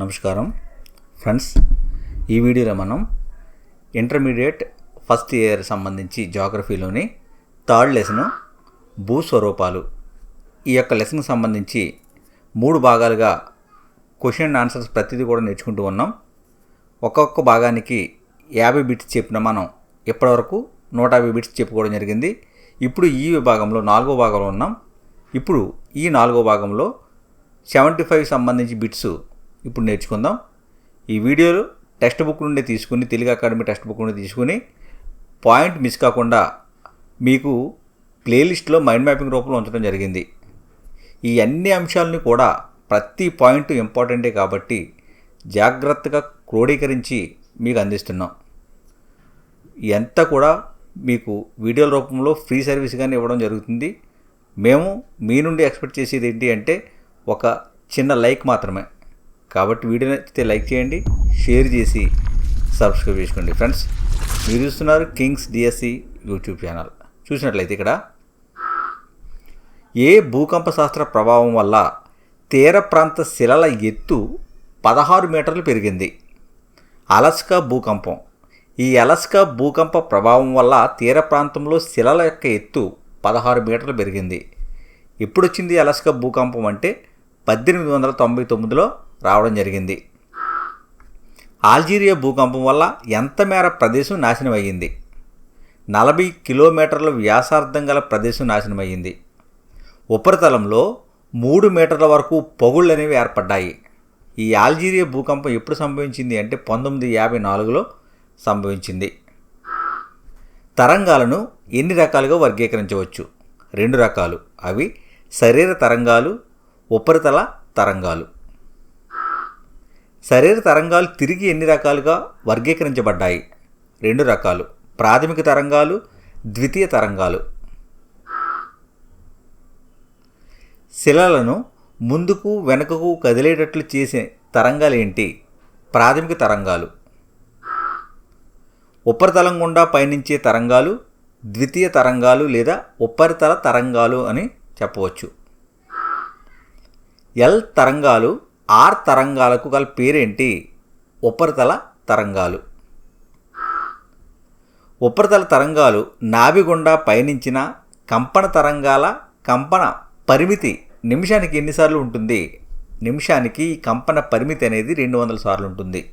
నమస్కారం. ఫ్రెండ్స్ ఈ వీడియోలో మనం ఇంటర్మీడియట్ ఫస్ట్ ఇయర్ సంబంధించి జాగ్రఫీలోని థర్డ్ లెసన్ భూస్వరూపాలు ఈ యొక్క లెసన్కి సంబంధించి మూడు భాగాలుగా క్వశ్చన్ అండ్ ఆన్సర్స్ ప్రతిదీ కూడా నేర్చుకుంటూ ఉన్నాం. ఒక్కొక్క భాగానికి యాభై బిట్స్ చెప్పిన మనం ఇప్పటివరకు నూట యాభై బిట్స్ చెప్పుకోవడం జరిగింది. ఇప్పుడు ఈ విభాగంలో నాలుగో భాగంలో ఉన్నాం. ఇప్పుడు ఈ నాలుగో భాగంలో సెవెంటీ ఫైవ్ సంబంధించి బిట్స్ ఇప్పుడు నేర్చుకుందాం. ఈ వీడియోలు టెక్స్ట్ బుక్ నుండి తీసుకుని తెలుగు అకాడమీ టెక్స్ట్ బుక్ నుండి తీసుకుని పాయింట్ మిస్ కాకుండా మీకు ప్లేలిస్ట్లో మైండ్ మ్యాపింగ్ రూపంలో ఉంచడం జరిగింది. ఈ అన్ని అంశాలని కూడా ప్రతి పాయింట్ ఇంపార్టెంటే కాబట్టి జాగ్రత్తగా క్రోడీకరించి మీకు అందిస్తున్నాం. ఎంత కూడా మీకు వీడియోల రూపంలో ఫ్రీ సర్వీస్గానే ఇవ్వడం జరుగుతుంది. మేము మీ నుండి ఎక్స్పెక్ట్ చేసేది ఏంటి అంటే ఒక చిన్న లైక్ మాత్రమే. కాబట్టి వీడియో నచ్చితే లైక్ చేయండి షేర్ చేసి సబ్స్క్రైబ్ చేసుకోండి. ఫ్రెండ్స్ మీరు చూస్తున్నారు కింగ్స్ డిఎస్సి యూట్యూబ్ ఛానల్. చూసినట్లయితే ఇక్కడ ఏ భూకంప శాస్త్ర ప్రభావం వల్ల తీర ప్రాంత శిలల ఎత్తు పదహారు మీటర్లు పెరిగింది? అలస్కా భూకంపం. ఈ అలస్కా భూకంప ప్రభావం వల్ల తీర ప్రాంతంలో శిలల యొక్క ఎత్తు పదహారు మీటర్లు పెరిగింది. ఎప్పుడు వచ్చింది అలస్కా భూకంపం అంటే? పద్దెనిమిది వందల తొంభై తొమ్మిదిలో రావడం జరిగింది. ఆల్జీరియా భూకంపం వల్ల ఎంత మేర ప్రదేశం నాశనం అయ్యింది నలభై కిలోమీటర్ల వ్యాసార్థం గల ప్రదేశం నాశనమయ్యింది. ఉపరితలంలో మూడు మీటర్ల వరకు పొగుళ్ళు అనేవి ఏర్పడ్డాయి. ఈ ఆల్జీరియా భూకంపం ఎప్పుడు సంభవించింది అంటే పంతొమ్మిది యాభై నాలుగులో సంభవించింది. తరంగాలను ఎన్ని రకాలుగా వర్గీకరించవచ్చు? రెండు రకాలు. అవి శరీర తరంగాలు ఉపరితల తరంగాలు. శరీర తరంగాలు తిరిగి ఎన్ని రకాలుగా వర్గీకరించబడ్డాయి? రెండు రకాలు. ప్రాథమిక తరంగాలు ద్వితీయ తరంగాలు. శిలలను ముందుకు వెనుకకు కదిలేటట్లు చేసే తరంగాలు ఏంటి? ప్రాథమిక తరంగాలు. ఉపరితలం గుండా పయనించే తరంగాలు ద్వితీయ తరంగాలు లేదా ఉపరితల తరంగాలు అని చెప్పవచ్చు. ఎల్ తరంగాలు ఆర్ తరంగాలకు గల పేరేంటి? ఉపరితల తరంగాలు. ఉపరితల తరంగాలు నాభి గుండా పయనించిన కంపన తరంగాల కంపన పరిమితి నిమిషానికి ఎన్నిసార్లు ఉంటుంది? నిమిషానికి ఈ కంపన పరిమితి అనేది రెండు వందల సార్లు ఉంటుంది.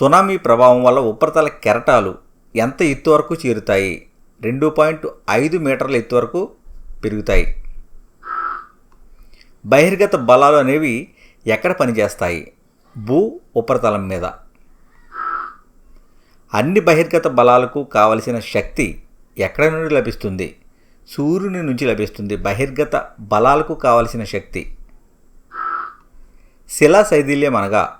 సునామీ ప్రభావం వల్ల ఉపరితల కెరటాలు ఎంత ఎత్తు వరకు చేరుతాయి? రెండు పాయింట్ ఐదు మీటర్ల ఎత్తు వరకు పెరుగుతాయి. బహిర్గత బలాలు అనేవి ఎక్కడ పనిచేస్తాయి? భూ ఉపరితలం మీద. అన్ని బహిర్గత బలాలకు కావలసిన శక్తి ఎక్కడ నుండి లభిస్తుంది? సూర్యుని నుంచి లభిస్తుంది. బహిర్గత బలాలకు కావలసిన శక్తి. శిలా శైథిల్యం అనగా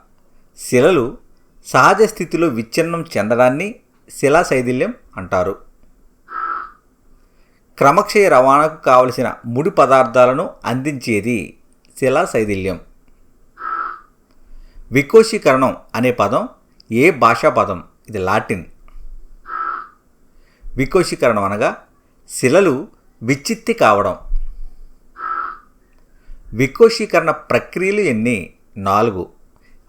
శిలలు సహజ స్థితిలో విచ్ఛిన్నం చెందడాన్ని శిలా శైథిల్యం అంటారు. క్రమక్షయ రవాణాకు కావలసిన ముడి పదార్థాలను అందించేది శిలాశైథిల్యం. వికోశీకరణం అనే పదం ఏ భాషా పదం? ఇది లాటిన్. వికోశీకరణం అనగా శిలలు విచ్చిత్తి కావడం. వికోశీకరణ ప్రక్రియలు ఎన్ని? నాలుగు.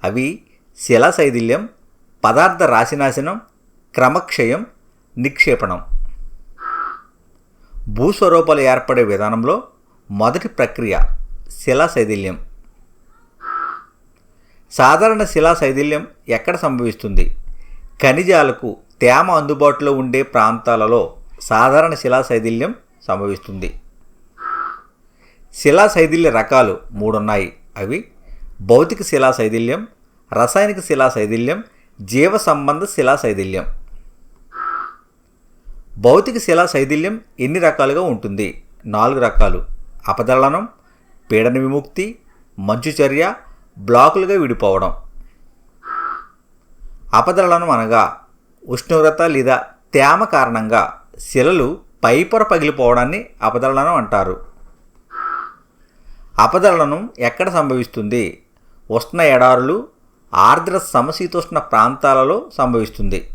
అవి శిలాశైథిల్యం పదార్థ రాశినాశనం క్రమక్షయం నిక్షేపణం. భూస్వరూపాలు ఏర్పడే విధానంలో మొదటి ప్రక్రియ శిలాశైథిల్యం. సాధారణ శిలాశైథిల్యం ఎక్కడ సంభవిస్తుంది? ఖనిజాలకు తేమ అందుబాటులో ఉండే ప్రాంతాలలో సాధారణ శిలాశైథిల్యం సంభవిస్తుంది. శిలాశైథిల్య రకాలు మూడున్నాయి. అవి భౌతిక శిలాశైథిల్యం రసాయనిక శిలాశైథిల్యం జీవ సంబంధ శిలాశైథిల్యం. భౌతిక శిలా శైథిల్యం ఎన్ని రకాలుగా ఉంటుంది? నాలుగు రకాలు. అపదళనం పీడన విముక్తి మంచు చర్య బ్లాకులుగా విడిపోవడం. అపదళనం అనగా ఉష్ణోగ్రత లేదా తేమ కారణంగా శిలలు పైపొర పగిలిపోవడాన్ని అపదళనం అంటారు. అపదళనం ఎక్కడ సంభవిస్తుంది? ఉష్ణ ఎడారులు ఆర్ద్ర సమశీతోష్ణ ప్రాంతాలలో సంభవిస్తుంది.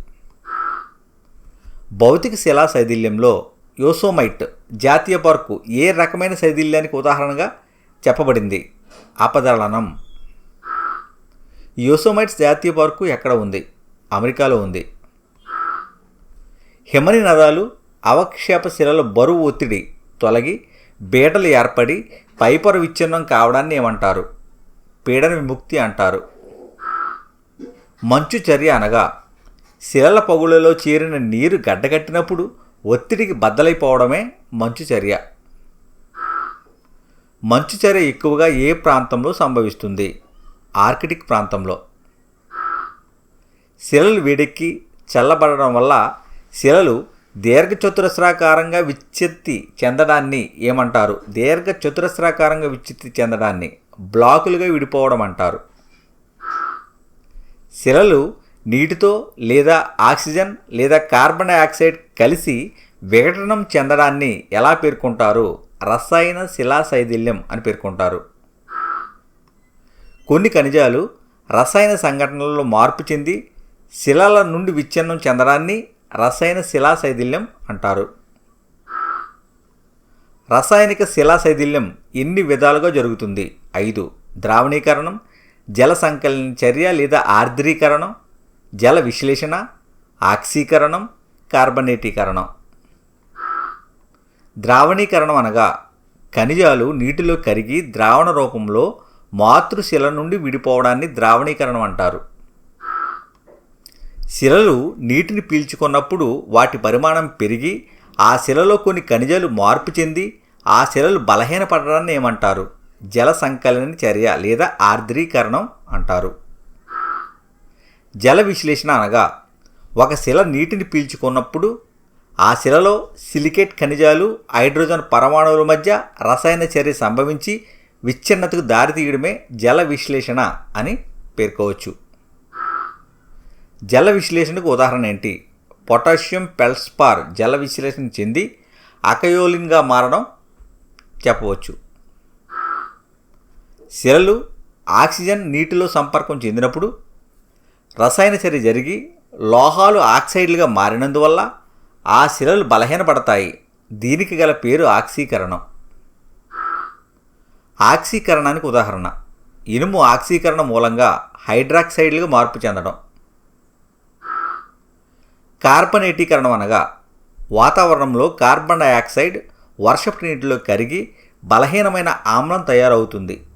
భౌతిక శిలా శైథిల్యంలో యోసోమైట్ జాతీయ పార్కు ఏ రకమైన శైథిల్యానికి ఉదాహరణగా చెప్పబడింది? అపదళనం యోసోమైట్స్ జాతీయ పార్కు ఎక్కడ ఉంది? అమెరికాలో ఉంది. హిమని నదాలు అవక్షేప శిలల బరువు ఒత్తిడి తొలగి బీటలు ఏర్పడి పైపొర విచ్ఛిన్నం కావడాన్ని ఏమంటారు? పీడన విముక్తి అంటారు. మంచు చర్య అనగా శిలల పగులలో చేరిన నీరు గడ్డగట్టినప్పుడు ఒత్తిడికి బద్దలైపోవడమే మంచు చర్య. మంచు చర్య ఎక్కువగా ఏ ప్రాంతంలో సంభవిస్తుంది? ఆర్కిటిక్ ప్రాంతంలో. శిలలు వేడెక్కి చల్లబడడం వల్ల శిలలు దీర్ఘచతురస్రాకారంగా విచ్చెత్తి చెందడాన్ని ఏమంటారు? దీర్ఘ చతురస్రాకారంగా విచ్ఛిత్తి చెందడాన్ని బ్లాకులుగా విడిపోవడం అంటారు శిలలు నీటితో లేదా ఆక్సిజన్ లేదా కార్బన్ డైఆక్సైడ్ కలిసి విఘటనం చెందడాన్ని ఎలా పేర్కొంటారు? రసాయన శిలాశైథిల్యం అని పేర్కొంటారు. కొన్ని ఖనిజాలు రసాయన సంఘటనలలో మార్పు చెంది శిలల నుండి విచ్ఛిన్నం చెందడాన్ని రసాయన శిలాశైథిల్యం అంటారు. రసాయనిక శిలాశైథిల్యం ఎన్ని విధాలుగా జరుగుతుంది? ఐదు. ద్రావణీకరణం జల సంకలన చర్య లేదా ఆర్ద్రీకరణం జల విశ్లేషణ ఆక్సీకరణం కార్బనేటీకరణం. ద్రావణీకరణం అనగా ఖనిజాలు నీటిలో కరిగి ద్రావణ రూపంలో మాతృశిల నుండి విడిపోవడాన్ని ద్రావణీకరణం అంటారు. శిలలు నీటిని పీల్చుకున్నప్పుడు వాటి పరిమాణం పెరిగి ఆ శిలలో కొన్ని ఖనిజాలు మార్పు చెంది ఆ శిలలు బలహీనపడడాన్ని ఏమంటారు? జల సంకలన చర్య లేదా ఆర్ద్రీకరణం అంటారు. జల విశ్లేషణ అనగా ఒక శిల నీటిని పీల్చుకున్నప్పుడు ఆ శిలలో సిలికేట్ ఖనిజాలు హైడ్రోజన్ పరమాణువుల మధ్య రసాయన చర్య సంభవించి విచ్ఛిన్నతకు దారితీయడమే జల విశ్లేషణ అని పేర్కోవచ్చు. జల విశ్లేషణకు ఉదాహరణ ఏంటి? పొటాషియం పెల్స్పార్ జల విశ్లేషణ చెంది అకయోలిన్గా మారడం చెప్పవచ్చు. శిలలు ఆక్సిజన్ నీటిలో సంపర్కం చెందినప్పుడు రసాయన చర్య జరిగి లోహాలు ఆక్సైడ్లుగా మారినందువల్ల ఆ శిలలు బలహీనపడతాయి. దీనికి గల పేరు ఆక్సీకరణం. ఆక్సీకరణానికి ఉదాహరణ. ఇనుము ఆక్సీకరణ మూలంగా హైడ్రాక్సైడ్లుగా మార్పు చెందడం. కార్బనేటీకరణం అనగా వాతావరణంలో కార్బన్ డయాక్సైడ్ వర్షపు నీటిలో కరిగి బలహీనమైన ఆమ్లం తయారవుతుంది.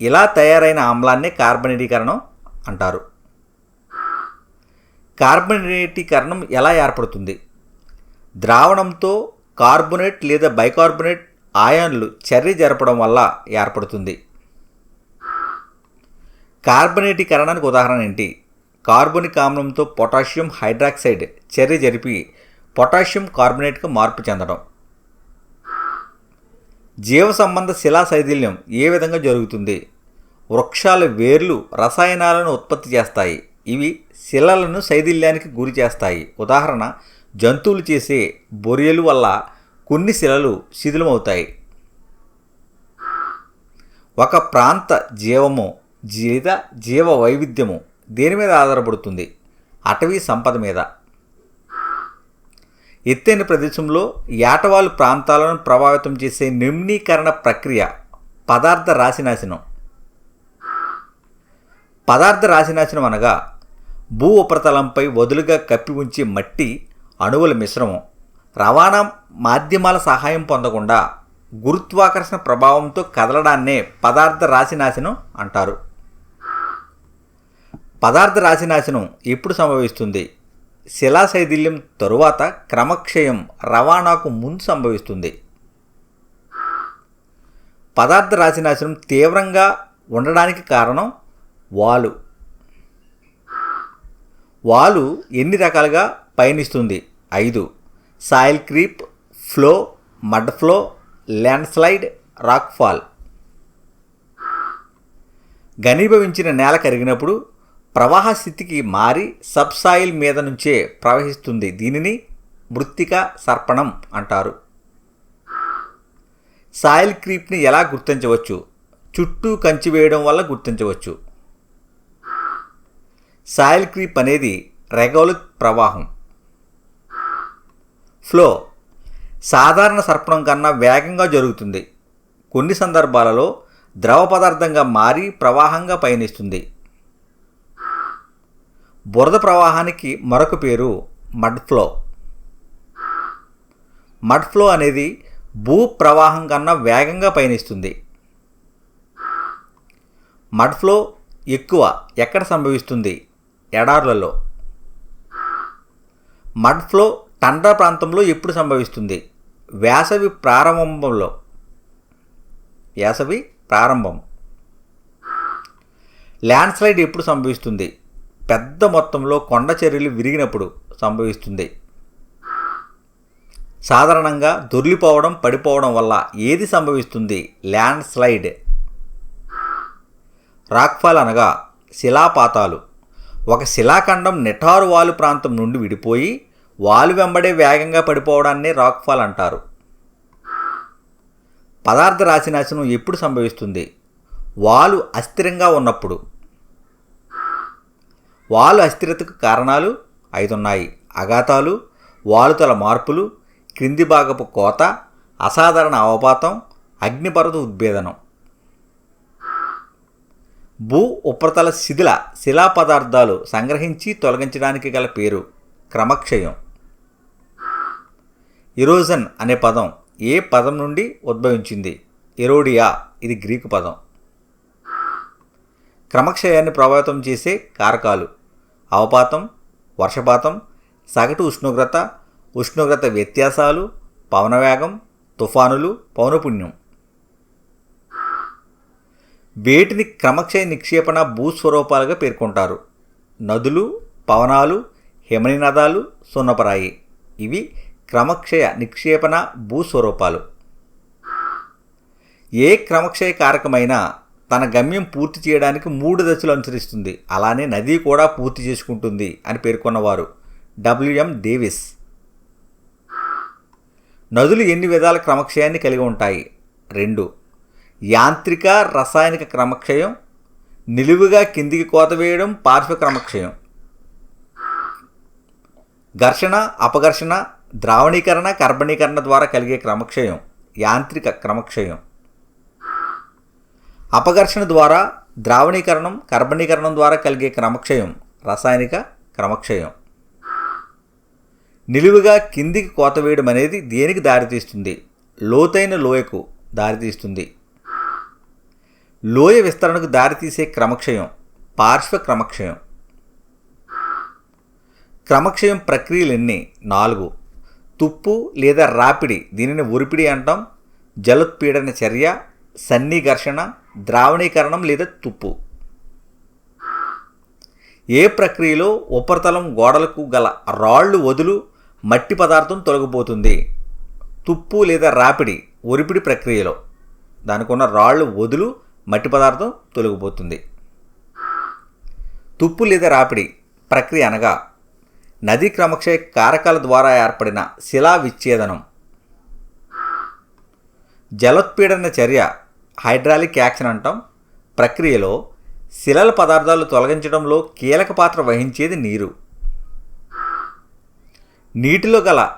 ఇలా తయారైన ఆమ్లాన్నే కార్బనేటీకరణం అంటారు. కార్బనేటీకరణం ఎలా ఏర్పడుతుంది? ద్రావణంతో కార్బొనేట్ లేదా బైకార్బొనేట్ ఆయాన్లు చర్య జరపడం వల్ల ఏర్పడుతుంది. కార్బనేటీకరణానికి ఉదాహరణ ఏంటి? కార్బోనిక్ ఆమ్లంతో పొటాషియం హైడ్రాక్సైడ్ చర్య జరిపి పొటాషియం కార్బొనేట్గా మార్పు చెందడం. జీవ సంబంధ శిలా శైథిల్యం ఏ విధంగా జరుగుతుంది? వృక్షాల వేర్లు రసాయనాలను ఉత్పత్తి చేస్తాయి. ఇవి శిలలను శైథిల్యానికి గురి చేస్తాయి. ఉదాహరణ జంతువులు చేసే బొరియలు వల్ల కొన్ని శిలలు శిథిలమవుతాయి. ఒక ప్రాంత జీవము జీవిత జీవ వైవిధ్యము దేని మీద ఆధారపడుతుంది? అటవీ సంపద మీద. ఎత్తైన ప్రదేశంలో ఏటవాలు ప్రాంతాలను ప్రభావితం చేసే నిమ్నీకరణ ప్రక్రియ పదార్థ రాశినాశనం. పదార్థ రాశినాశనం అనగా భూ ఉపరితలంపై వదులుగా కప్పి ఉంచి మట్టి అణువుల మిశ్రమం. రవాణా మాధ్యమాల సహాయం పొందకుండా గురుత్వాకర్షణ ప్రభావంతో కదలడాన్నే పదార్థ రాశినాశనం అంటారు. పదార్థ రాశినాశనం ఎప్పుడు సంభవిస్తుంది? శిలాశైథిల్యం తరువాత క్రమక్షయం రవాణాకు ముందు సంభవిస్తుంది. పదార్థ రాశినాశనం తీవ్రంగా ఉండడానికి కారణం వాలు. వాలు ఎన్ని రకాలుగా పయనిస్తుంది? ఐదు. Soil creep flow mud flow landslide rock fall. ఘనీభవించిన నేల కరిగినప్పుడు ప్రవాహ స్థితికి మారి సబ్సాయిల్ మీద నుంచే ప్రవహిస్తుంది. దీనిని మృత్తిక సర్పణం అంటారు. సాయిల్ క్రీప్ని ఎలా గుర్తించవచ్చు? చుట్టూ కంచి వేయడం వల్ల గుర్తించవచ్చు. సాయిల్ క్రీప్ అనేది రెగోలిక్ ప్రవాహం. ఫ్లో సాధారణ సర్పణం కన్నా వేగంగా జరుగుతుంది. కొన్ని సందర్భాలలో ద్రవ పదార్థంగా మారి ప్రవాహంగా పయనిస్తుంది. బురద ప్రవాహానికి మరొక పేరు మడ్ ఫ్లో. మడ్ ఫ్లో అనేది భూ ప్రవాహం కన్నా వేగంగా పయనిస్తుంది. మడ్ ఫ్లో ఎక్కువ ఎక్కడ సంభవిస్తుంది? ఎడార్లలో. మడ్ ఫ్లో టండ్రా ప్రాంతంలో ఎప్పుడు సంభవిస్తుంది? వేసవి ప్రారంభంలో. వేసవి ప్రారంభం. ల్యాండ్ స్లైడ్ ఎప్పుడు సంభవిస్తుంది? పెద్ద మొత్తంలో కొండ చర్యలు విరిగినప్పుడు సంభవిస్తుంది. సాధారణంగా దొర్లిపోవడం పడిపోవడం వల్ల ఏది సంభవిస్తుంది? Land slide. రాక్ఫాల్ అనగా శిలాపాతాలు. ఒక శిలాఖండం నిఠారు వాలు ప్రాంతం నుండి విడిపోయి వాలు వెంబడే వేగంగా పడిపోవడాన్నే రాక్ఫాల్ అంటారు. పదార్థ రాశినాశనం ఎప్పుడు సంభవిస్తుంది? వాలు అస్థిరంగా ఉన్నప్పుడు. వాలు అస్థిరతకు కారణాలు ఐదున్నాయి. అఘాతాలు వాలుతల మార్పులు క్రింది భాగపు కోత అసాధారణ అవపాతం అగ్నిపర్వత ఉద్భేదనం. భూ ఉపరితల శిథిల శిలా పదార్థాలు సంగ్రహించి తొలగించడానికి గల పేరు క్రమక్షయం. ఇరోజన్ అనే పదం ఏ పదం నుండి ఉద్భవించింది? ఎరోడియా ఇది గ్రీకు పదం. క్రమక్షయాన్ని ప్రభావితం చేసే కారకాలు అవపాతం వర్షపాతం సగటు ఉష్ణోగ్రత ఉష్ణోగ్రత వ్యత్యాసాలు పవనవేగం తుఫానులు పౌనపుణ్యం. వేటిని క్రమక్షయ నిక్షేపణ భూస్వరూపాలుగా పేర్కొంటారు. నదులు పవనాలు హిమనీనదాలు సున్నపరాయి. ఇవి క్రమక్షయ నిక్షేపణ భూస్వరూపాలు. ఏ క్రమక్షయ కారకమైనా తన గమ్యం పూర్తి చేయడానికి మూడు దశలు అనుసరిస్తుంది. అలానే నది కూడా పూర్తి చేసుకుంటుంది అని పేర్కొన్నవారు డబ్ల్యూఎం డేవిస్. నదులు ఎన్ని విధాల క్రమక్షయాన్ని కలిగి ఉంటాయి? రెండు యాంత్రిక రసాయనిక క్రమక్షయం నిలువుగా కిందికి కోత వేయడం పార్శ్వ క్రమక్షయం. ఘర్షణ అపఘర్షణ ద్రావణీకరణ కర్బణీకరణ ద్వారా కలిగే క్రమక్షయం యాంత్రిక క్రమక్షయం. అపఘర్షణ ద్వారా ద్రావణీకరణం కర్బణీకరణం ద్వారా కలిగే క్రమక్షయం రసాయనిక క్రమక్షయం. నిలువుగా కిందికి కోత వేయడం అనేది దేనికి దారితీస్తుంది? లోతైన లోయకు దారితీస్తుంది. లోయ విస్తరణకు దారితీసే క్రమక్షయం పార్శ్వ క్రమక్షయం. క్రమక్షయం ప్రక్రియలు ఎన్ని నాలుగు. తుప్పు లేదా రాపిడి దీనిని ఒరిపిడి అంటాం. జలోత్పీడన చర్య సన్ని ఘర్షణ ద్రావణీకరణం లేదా తుప్పు. ఏ ప్రక్రియలో ఉపరితలం గోడలకు గల రాళ్ళు వదులు మట్టి పదార్థం తొలగిపోతుంది? తుప్పు లేదా రాపిడి ఒరిపిడి ప్రక్రియలో. దానికి ఉన్న రాళ్ళు వదులు మట్టి పదార్థం తొలగిపోతుంది. తుప్పు లేదా రాపిడి ప్రక్రియ అనగా నదీ క్రమక్షయ కారకాల ద్వారా ఏర్పడిన శిలా విచ్ఛేదనం. జలోత్పీడన చర్య హైడ్రాలిక్ యాక్షన్ అంటాం. ప్రక్రియలో శిలల పదార్థాలు తొలగించడంలో కీలక పాత్ర వహించేది నీరు. నీటిలో గల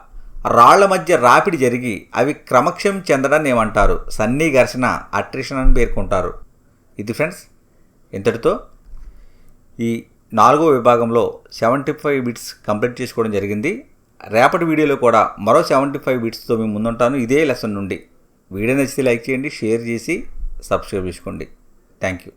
రాళ్ళ మధ్య రాపిడి జరిగి అవి క్రమక్షయం చెందడాన్ని ఏమంటారు? సన్నీ ఘర్షణ అట్రిషన్ అని పేర్కొంటారు. ఇది ఫ్రెండ్స్ ఇంతటితో ఈ నాలుగో విభాగంలో సెవెంటీ ఫైవ్ బిట్స్ కంప్లీట్ చేసుకోవడం జరిగింది. రేపటి వీడియోలో కూడా మరో సెవెంటీ ఫైవ్ బిట్స్తో మేము ముందుంటాను. ఇదే లెసన్ నుండి. వీడియో నచ్చితే లైక్ చేయండి షేర్ చేసి సబ్స్క్రైబ్ చేసుకోండి. Thank you.